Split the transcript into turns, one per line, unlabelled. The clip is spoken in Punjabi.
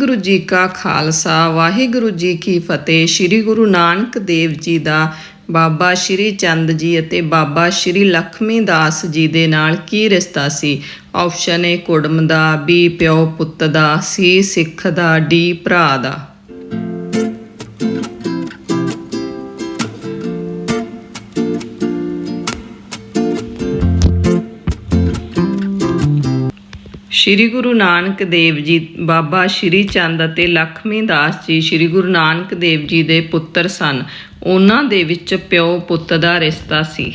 ਵਾਹਿਗੁਰੂ ਜੀ ਕਾ ਖਾਲਸਾ, ਵਾਹਿਗੁਰੂ ਜੀ ਕੀ ਫਤਿਹ। ਸ੍ਰੀ ਗੁਰੂ ਨਾਨਕ ਦੇਵ ਜੀ ਦਾ, ਬਾਬਾ ਸ਼੍ਰੀ ਚੰਦ ਜੀ ਅਤੇ ਬਾਬਾ ਸ਼੍ਰੀ ਲਖਮੀ ਦਾਸ ਜੀ ਦੇ ਨਾਲ ਕੀ ਰਿਸ਼ਤਾ ਸੀ? ਆਪਸ਼ਨ ਏ ਕੁੜਮ ਦਾ, ਬੀ ਪਿਓ ਪੁੱਤ ਦਾ, ਸੀ ਸਿੱਖ ਦਾ, ਡੀ ਭਰਾ ਦਾ। ਸ਼੍ਰੀ ਗੁਰੂ ਨਾਨਕ ਦੇਵ ਜੀ, ਬਾਬਾ ਸ਼੍ਰੀ ਚੰਦ ਅਤੇ ਲਖਮੀ ਦਾਸ ਜੀ ਸ਼੍ਰੀ ਗੁਰੂ ਨਾਨਕ ਦੇਵ ਜੀ ਦੇ ਪੁੱਤਰ ਸਨ। ਉਹਨਾਂ ਦੇ ਵਿੱਚ ਪਿਓ ਪੁੱਤ ਦਾ ਰਿਸ਼ਤਾ ਸੀ।